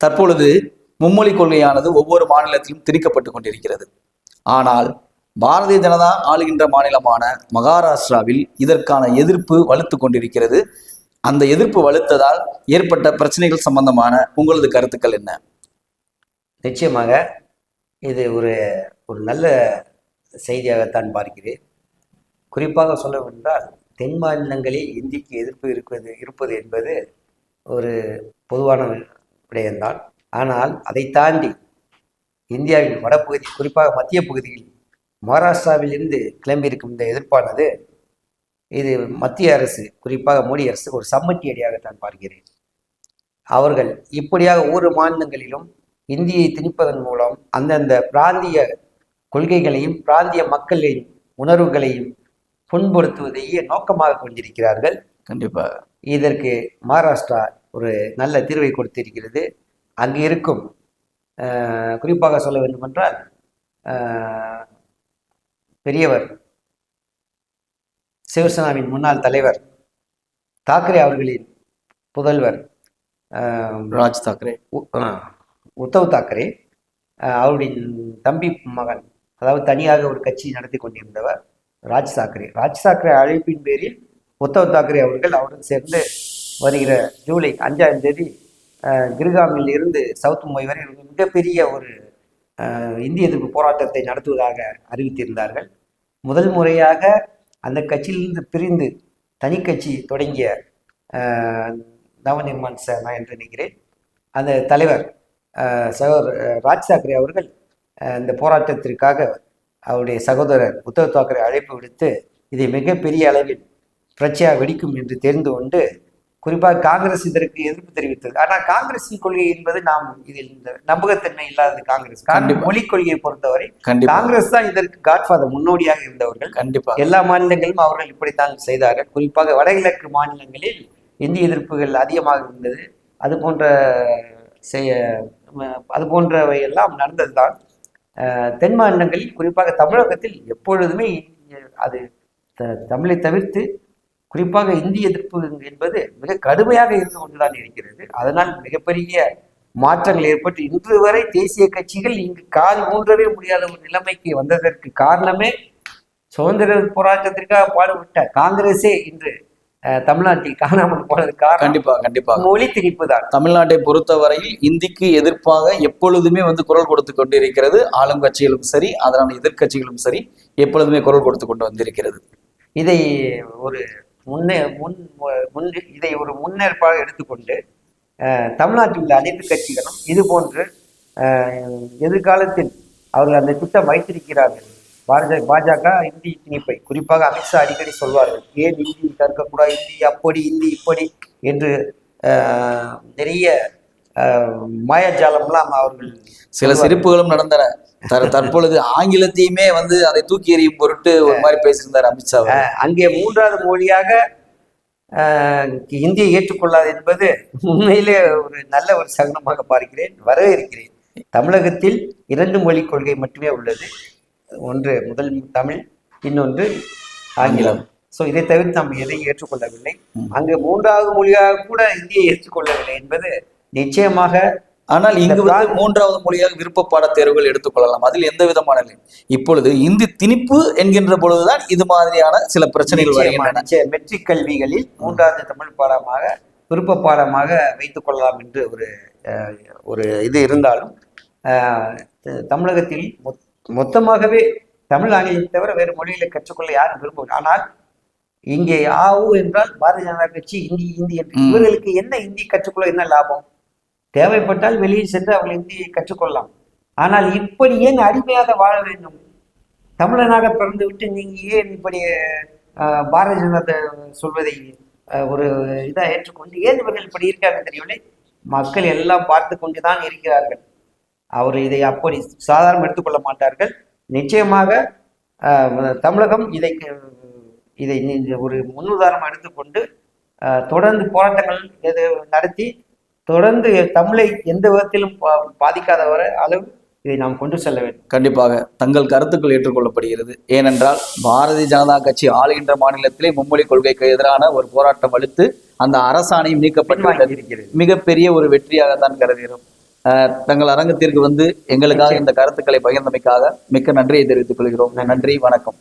தற்பொழுது மும்மொழி கொள்கையானது ஒவ்வொரு மாநிலத்திலும் திணிக்கப்பட்டு கொண்டிருக்கிறது. ஆனால் பாரதிய ஜனதா ஆளுகின்ற மாநிலமான மகாராஷ்டிராவில் இதற்கான எதிர்ப்பு வலுத்து கொண்டிருக்கிறது. அந்த எதிர்ப்பு வலுத்ததால் ஏற்பட்ட பிரச்சனைகள் சம்பந்தமான உங்களது கருத்துக்கள் என்ன? நிச்சயமாக இது ஒரு ஒரு நல்ல செய்தியாகத்தான் பார்க்கிறேன். குறிப்பாக சொல்லவென்றால் தென் மாநிலங்களில் இந்திக்கு எதிர்ப்பு இருப்பது இருப்பது என்பது ஒரு பொதுவான விடயம்தான் ஆனால் அதை தாண்டி இந்தியாவின் வடபகுதி குறிப்பாக மத்திய பகுதியில் மகாராஷ்டிராவிலிருந்து கிளம்பியிருக்கும் இந்த எதிர்ப்பானது இது மத்திய அரசு குறிப்பாக மோடி அரசு ஒரு சம்மட்டி அடியாகத்தான் பார்க்கிறேன். அவர்கள் இப்படியாக ஒவ்வொரு மாநிலங்களிலும் இந்தியை திணிப்பதன் மூலம் அந்தந்த பிராந்திய கொள்கைகளையும் பிராந்திய மக்களின் உணர்வுகளையும் புண்படுத்துவதையே நோக்கமாக கொண்டிருக்கிறார்கள். கண்டிப்பாக இதற்கு மகாராஷ்டிரா ஒரு நல்ல தீர்வை கொடுத்திருக்கிறது. அங்கு இருக்கும் குறிப்பாக சொல்ல வேண்டுமென்றால் பெரியவர் சிவசேனாவின் முன்னாள் தலைவர் தாக்கரே அவர்களின் புதல்வர் ராஜ் தாக்கரே. உத்தவ் தாக்கரே அவருடைய தம்பி மகன் அதாவது தனியாக ஒரு கட்சி நடத்தி கொண்டிருந்தவர் ராஜ் தாக்கரே. ராஜ் தாக்கரே அழைப்பின் பேரில் உத்தவ் தாக்கரே அவர்கள் அவருடன் சேர்ந்து வருகிற ஜூலை அஞ்சாம் தேதி கிருகாமில் இருந்து சவுத் மும்பை வரை மிகப்பெரிய ஒரு இந்திய எதிர்ப்பு போராட்டத்தை நடத்துவதாக அறிவித்திருந்தார்கள். முதல் முறையாக அந்த கட்சியிலிருந்து பிரிந்து தனி கட்சி தொடங்கிய அஹ், நவநிர்மான் சேனா என்று நினைக்கிறேன். அந்த தலைவர் சகோதர் சகோதர ராஜ் தாக்கரே அவர்கள் இந்த போராட்டத்திற்காக அவருடைய சகோதரர் உத்தவ் தாக்கரே அழைப்பு விடுத்து இதை மிகப்பெரிய அளவில் பிரச்சையாக வெடிக்கும் என்று தெரிந்து கொண்டு குறிப்பாக காங்கிரஸ் இதற்கு எதிர்ப்பு தெரிவித்தது. ஆனால் காங்கிரஸின் கொள்கை என்பது நாம் இதில் இந்த நம்பகத்தன்மை இல்லாதது காங்கிரஸ். மொழிக் கொள்கையை பொறுத்தவரை காங்கிரஸ் தான் இதற்கு காட்ஃபாதர் முன்னோடியாக இருந்தவர்கள். கண்டிப்பா. எல்லா மாநிலங்களிலும் அவர்கள் இப்படித்தான் செய்தார்கள். குறிப்பாக வடகிழக்கு மாநிலங்களில் இந்திய எதிர்ப்புகள் அதிகமாக இருந்தது. அது போன்ற செய்ய அது போன்றவை எல்லாம் நடந்ததுதான். தென் மாநிலங்களில் குறிப்பாக தமிழகத்தில் எப்பொழுதுமே அது த- தமிழை தவிர்த்து குறிப்பாக இந்திய எதிர்ப்பு என்பது மிக கடுமையாக இருந்து கொண்டுதான் இருக்கிறது. அதனால் மிகப்பெரிய மாற்றங்கள் ஏற்பட்டு இன்று வரை தேசிய கட்சிகள் இங்கு கால் ஊன்றவே முடியாத ஒரு நிலைமைக்கு வந்ததற்கு காரணமே சுதந்திர போராட்டத்திற்காக பாடுபட்ட காங்கிரஸே இன்று தமிழ்நாட்டில் காணாமல் போனது காரணம். கண்டிப்பா கண்டிப்பா. மொழி திணிப்பு தான். தமிழ்நாட்டை பொறுத்தவரையில் இந்திக்கு எதிர்ப்பாக எப்பொழுதுமே வந்து குரல் கொடுத்து கொண்டு இருக்கிறது ஆளும் கட்சிகளும் சரி அதனான எதிர்க்கட்சிகளும் சரி எப்பொழுதுமே குரல் கொடுத்து கொண்டு வந்திருக்கிறது. இதை ஒரு முன்னே முன் முன் இதை ஒரு முன்னேற்பாக எடுத்துக்கொண்டு தமிழ்நாட்டில் உள்ள அனைத்து கட்சிகளும் இது போன்று எதிர்காலத்தில் அவர்கள் அந்த திட்டம் வைத்திருக்கிறார்கள். பாரத பாஜக இந்தி திணிப்பை குறிப்பாக அமித்ஷா அடிக்கடி சொல்வார்கள் ஏன் இந்தி கற்கக்கூடாது இந்தி அப்படி இந்தி இப்படி என்று நிறைய மாயாஜாலம்லாம் அவர்கள் சில சிரிப்புகளும் நடந்தன. தற்பொழுது ஆங்கிலத்தையுமே வந்து அதை தூக்கி எறியும் பொருட்டு ஒரு மாதிரி பேசியிருந்தார் அமித்ஷா அங்கே மூன்றாவது மொழியாக இந்தியை ஏற்றுக்கொள்ளாது என்பது உண்மையிலே ஒரு நல்ல ஒரு சகுனமாக பார்க்கிறேன் வரவேற்கிறேன். தமிழகத்தில் இரண்டு மொழி கொள்கை மட்டுமே உள்ளது. ஒன்று முதல் தமிழ் இன்னொன்று ஆங்கிலம். ஸோ இதை தவிர்த்து நாம் எதையும் ஏற்றுக்கொள்ளவில்லை. அங்கு மூன்றாவது மொழியாக கூட இந்தியை ஏற்றுக்கொள்ளவில்லை என்பது நிச்சயமாக ஆனால் இங்கு வந்து மூன்றாவது மொழியாக விருப்ப பாடத் தேர்வுகள் எடுத்துக்கொள்ளலாம் அதில் எந்த விதமான. இப்பொழுது இந்தி திணிப்பு என்கின்ற பொழுதுதான் இது மாதிரியான சில பிரச்சனைகள் வருகின்றன. மெட்ரிக் கல்விகளில் மூன்றாவது தமிழ் பாடமாக விருப்ப பாடமாக வைத்துக் கொள்ளலாம் என்று ஒரு ஒரு இது இருந்தாலும் தமிழகத்தில் மொத்- மொத்தமாகவே தமிழ் ஆங்கிலம் தவிர வேறு மொழிகளை கற்றுக்கொள்ள யாரும் விரும்பவில்லை ஆனால் இங்கே ஆவு என்றால் பாரதிய ஜனதா கட்சி இந்தி இந்தி என்று. இவர்களுக்கு என்ன இந்தி கற்றுக்கொள்ள என்ன லாபம் தேவைப்பட்டால் வெளியில் சென்று அவள் இந்தியை கற்றுக்கொள்ளலாம். ஆனால் இப்படி ஏன் அடிமையாக வாழ வேண்டும்? தமிழனாக பிறந்து விட்டு நீங்க ஏன் இப்படி பாரதிய ஜனதா சொல்வதை ஒரு இதாக ஏற்றுக்கொண்டு ஏன் இவர்கள் இப்படி இருக்காங்க தெரியவில்லை? மக்கள் எல்லாம் பார்த்து கொண்டு தான் இருக்கிறார்கள். அவர் இதை அப்படி சாதாரணம் எடுத்துக்கொள்ள மாட்டார்கள். நிச்சயமாக தமிழகம் இதை இதை நீ- ஒரு முன்னுதாரணம் எடுத்துக்கொண்டு தொடர்ந்து போராட்டங்கள் எது நடத்தி தொடர்ந்து தமிழை எந்த விதத்திலும் பாதிக்காத வரை அளவு இதை நாம் கொண்டு செல்ல வேண்டும். கண்டிப்பாக தங்கள் கருத்துக்கள் ஏற்றுக்கொள்ளப்படுகிறது. ஏனென்றால் பாரதிய ஜனதா கட்சி ஆளுகின்ற மாநிலத்திலே மும்மொழி கொள்கைக்கு எதிரான ஒரு போராட்டம் அளித்து அந்த அரசாணையும் நீக்கப்பட்டு மிகப்பெரிய ஒரு வெற்றியாகத்தான் கருதுகிறோம். அஹ், தங்கள் அரங்கத்திற்கு வந்து எங்களுக்காக இந்த கருத்துக்களை பகிர்ந்தமைக்காக மிக்க நன்றியை தெரிவித்துக் கொள்கிறோம். நன்றி வணக்கம்.